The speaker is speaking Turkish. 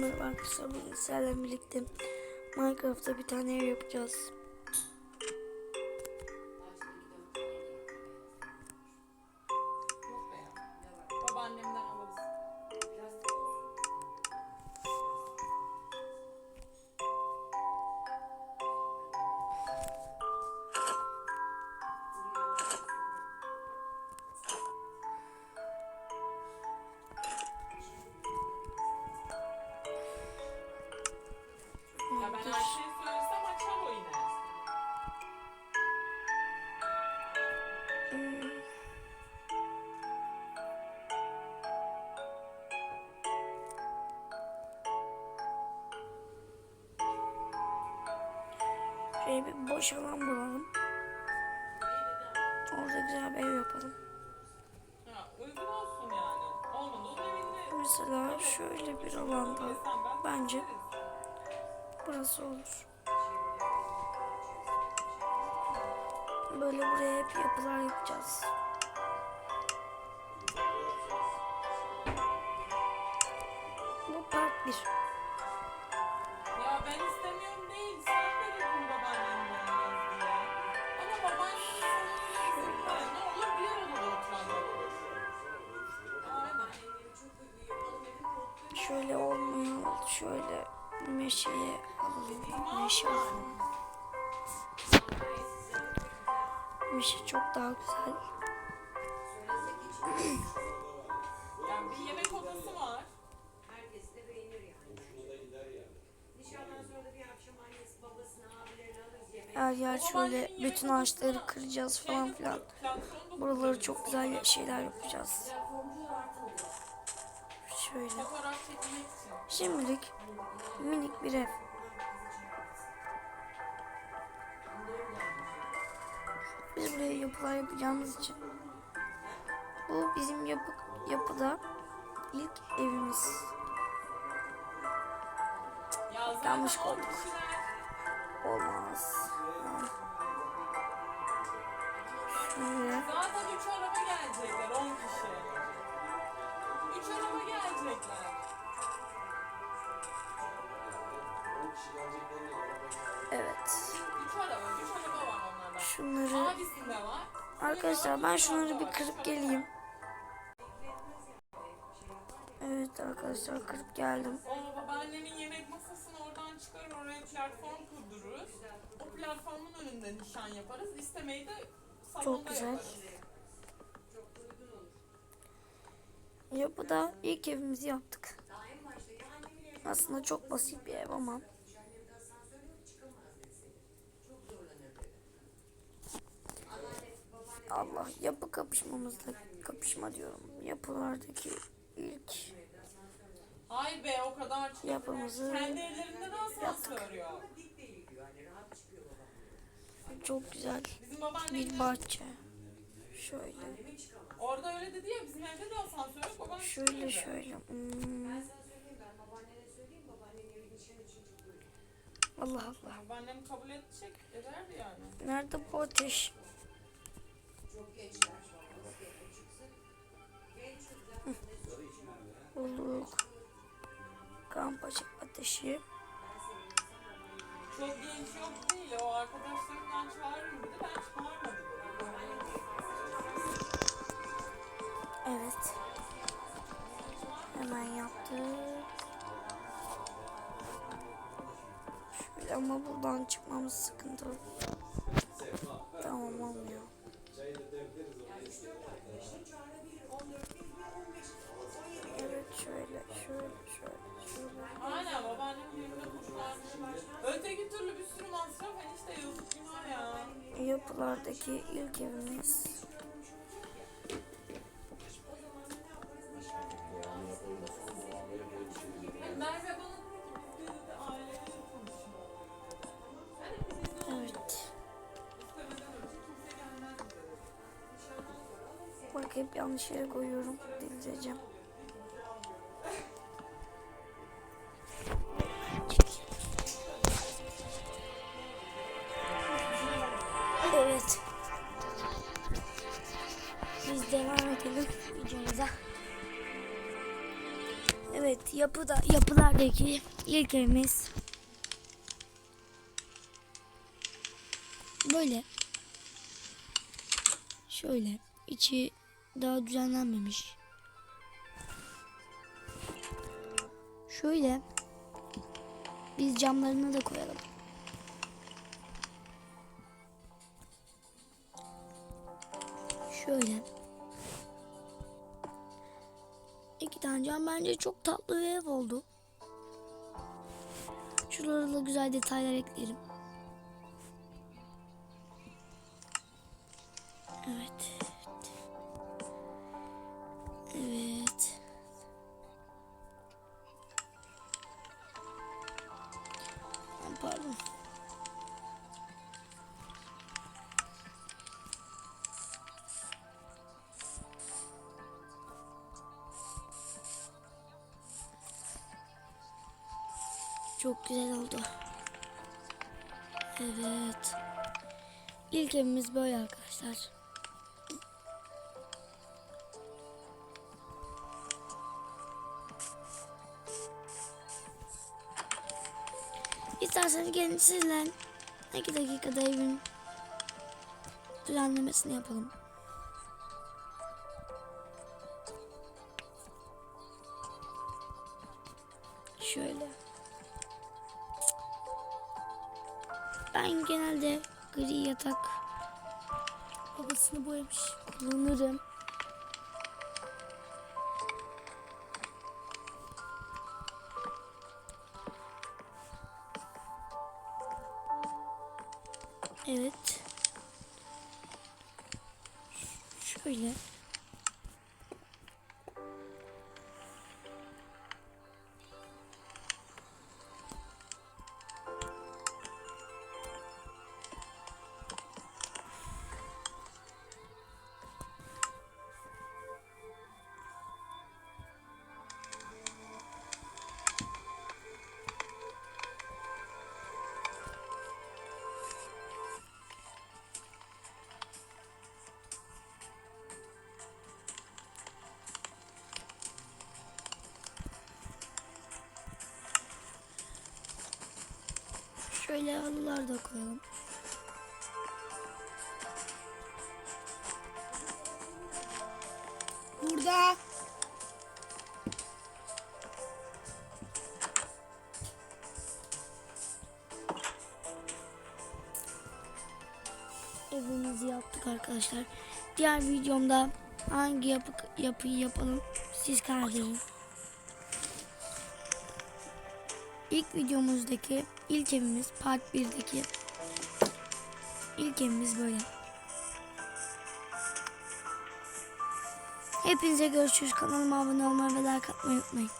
Merhaba arkadaşlar bugün sizlerle birlikte Minecraft'ta bir tane ev yapacağız. Yine. Şöyle bir boş alan bulalım. Orada güzel bir ev yapalım. Ha, uygun olsun yani. Olmadı onun evinde. Mesela şöyle bir alanda bence burası olur. Böyle buraya hep yapılar yapacağız. Bu part 1. Ya ben istemiyorum değil. Sen de dedin babaannemin yanına diye. Ama babaannemin ne olur bir arada oturalım. Aynen. Şöyle olmuyor. Şöyle meşeye alalım. Meşe alalım. Meşe çok daha güzel. Yani bir yemek odası var. Herkes beğenir yani. Sonra da yemeğe. Her yer şöyle bütün ağaçları kıracağız falan filan. Buraları çok güzel şeyler yapacağız. Şöyle. Şimdilik minik bir ev. Biz buraya yapılar yapacağımız için. Bu bizim yapı, yapıda ilk evimiz. Yanlış koyduk. Olmaz. Şöyle. Zaten üç araba gelecekler, 10 kişi. Araba gelecekler. Evet. Şunları arkadaşlar ben şunları bir kırıp geleyim. Evet arkadaşlar kırıp geldim. O babaannemin yemek masasını oradan çıkarır, oraya platform kurdururuz. O platformun önünde nişan yaparız. İstemeyi de salonda Çok güzel. yaparız. Yapıda ilk evimizi yaptık. Aslında çok basit bir ev ama Allah yapı kapışmamızda kapışma diyorum. Yapılardaki ilk Hayır be o kadar çok. Yapımızı Kendi evlerinden asansör yok. çok güzel bir bahçe. Şöyle, orada öyle dedi ya bizim evde de asansör yok. Babaannem şöyle şöyle. Hmm, Ben sana söyleyeyim ben babaannene söyleyeyim babaannenin evi nişan için çok uygun. Allah Allah. Babaannem kabul edecek, ederdi yani. Nerede bu ateş? Bulduk. Kamp açık ateşi. Çok genç yok değil. O arkadaşlarımdan çağırayım ama buradan çıkmamız sıkıntı. Tamam olmuyor. Evet şöyle şöyle şöyle şöyle. Aynen babaannemin yerinde kuşlar. Öteki türlü bir sürü masraf enişte yazık günah ya. Yapılardaki ilk evimiz. Bak hep yanlış yere koyuyorum. Delireceğim. Evet. Biz devam edelim videomuza. Evet yapıda yapılardaki ilk evimiz böyle. Şöyle içi daha düzenlenmemiş. Şöyle biz camlarını da koyalım. Şöyle. İki tane cam bence çok tatlı bir ev oldu. Şuralara güzel detaylar ekleyelim. Çok güzel oldu. Evet. İlk evimiz böyle arkadaşlar. İsterseniz gelin sizle iki dakikada evin düzenlemesini yapalım. Şöyle. Ben genelde gri yatak babasını boyamış kullanırım. Evet. Şöyle. Şöyle halılar da koyalım. Burada. Evimizi yaptık arkadaşlar. Diğer videomda hangi yapı, yapıyı yapalım siz karar verin. İlk videomuzdaki ilk evimiz part 1'deki ilk evimiz böyle. Hepinize görüşürüz. Kanalıma abone olmayı ve like atmayı unutmayın.